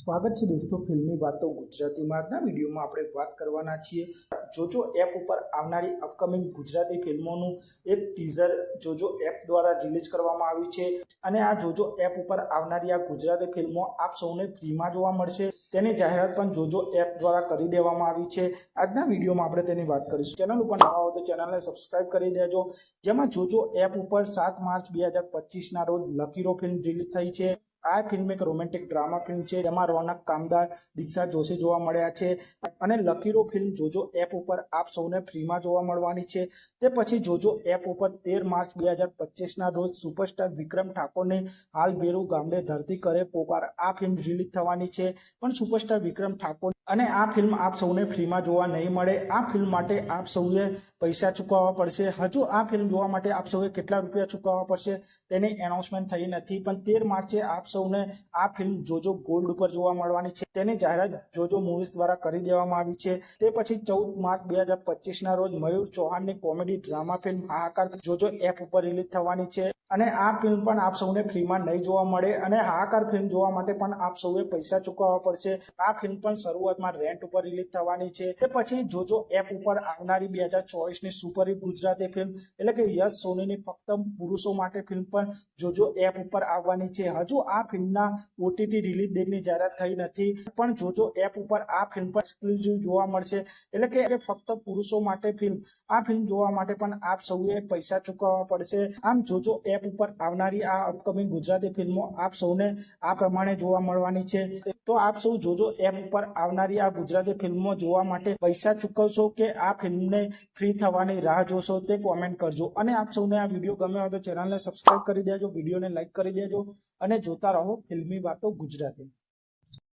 સ્વાગત છે દોસ્તો ફિલ્મી વાતો ગુજરાતીમાં આજના વિડીયોમાં આપણે વાત કરવાના છીએ જોજો એપ ઉપર આવનારી અપકમિંગ ગુજરાતી ફિલ્મોનું એક ટીઝર જોજો એપ દ્વારા રિલીઝ કરવામાં આવ્યું છે. અને આ જોજો એપ ઉપર આવનારી આ ગુજરાતી ફિલ્મો આપ સૌને ફ્રીમાં જોવા મળશે. તેની જાહેરાત પણ જોજો એપ દ્વારા કરી દેવામાં આવી છે. આજના વિડીયોમાં આપણે તેની વાત કરીશું. ચેનલ ઉપર નવા હો તો ચેનલને સબસ્ક્રાઇબ કરી દેજો. જેમાં જોજો એપ ઉપર સાત માર્ચ બે હજાર પચીસના રોજ લકીરો ફિલ્મ રિલીઝ થઈ છે. આ ફિલ્મ એક રોમેન્ટિક ડ્રામા ફિલ્મ છે. જેમાં રોનક કામદાર દીક્ષા જોશી જોવા મળ્યા છે. અને લકીરો ફિલ્મ જોજો એપ ઉપર આપ સૌને ફ્રીમાં જોવા મળવાની છે. તે પછી જોજો એપ ઉપર તેર માર્ચ બે હજાર પચીસના રોજ સુપરસ્ટાર વિક્રમ ઠાકોરને હાલ બેરુ ગામડે ધરતી કરે પોકાર. આ ફિલ્મ રિલીઝ થવાની છે, પણ સુપરસ્ટાર વિક્રમ ઠાકોર અને આ ફિલ્મ આપ સૌને ફ્રીમાં જોવા નહીં મળે. આ ફિલ્મ માટે આપ સૌએ પૈસા ચૂકવવા પડશે. હજુ આ ફિલ્મ જોવા માટે આપ સૌએ કેટલા રૂપિયા ચૂકવવા પડશે તેની એનાઉન્સમેન્ટ થઈ નથી, પણ તેર માર્ચે આપ સૌને આ ફિલ્મ જોજો ગોલ્ડ ઉપર જોવા મળવાની છે. તેની જાહેરાત જોજો મૂવીઝ દ્વારા કરી દેવામાં આવી છે. તે પછી ચૌદ માર્ચ બે હજાર પચીસના રોજ Mayur ચૌહાણની comedy drama film Hahakar Jojo app ઉપર રિલીઝ થવાની છે. અને આ ફિલ્મ પણ આપ સૌને ફ્રીમાં નહીં જોવા મળે અને હાહાકાર ફિલ્મ જોવા માટે પણ આપ સૌએ પૈસા ચૂકવવા પડશે. આ ફિલ્મ પણ શરૂઆતમાં રેન્ટ ઉપર રિલીઝ થવાની છે. તે પછી જોજો એપ ઉપર આવનારી બે હજાર ચોવીસની સુપરહિટ ગુજરાતી ફિલ્મ એટલે કે યશ સોનીની ફક્ત પુરુષો માટે ફિલ્મ પણ જોજો એપ ઉપર આવવાની છે. હજુ આ ફિલ્મના ઓટીટી રિલીઝ ડેટની જાહેરાત થઈ નથી, પણ જોજો એપ ઉપર આ ફિલ્મ પર એક્સક્લુઝિવ જોવા મળશે. એટલે કે ફક્ત પુરુષો માટે ફિલ્મ આ ફિલ્મ જોવા માટે પણ આપ સૌએ પૈસા ચૂકવવા પડશે. આમ જોજો, એપ ઉપર આવનારી આ અપકમિંગ ગુજરાતી ફિલ્મો આપ સૌને આ પ્રમાણે જોવા મળવાની છે. તો આપ સૌ જોજો, એપ ઉપર આવનારી આ ગુજરાતી ફિલ્મો જોવા માટે પૈસા ચૂકવશો કે આ ફિલ્મને ફ્રી થવાની રાહ જોશો તે કોમેન્ટ કરજો. અને આપ સૌને આ વીડિયો ગમ્યો હોય તો ચેનલને સબસ્ક્રાઇબ કરી દેજો વિડીયોને લાઇક કરી દેજો અને જોતા રહો ફિલ્મી વાતો ગુજરાતી.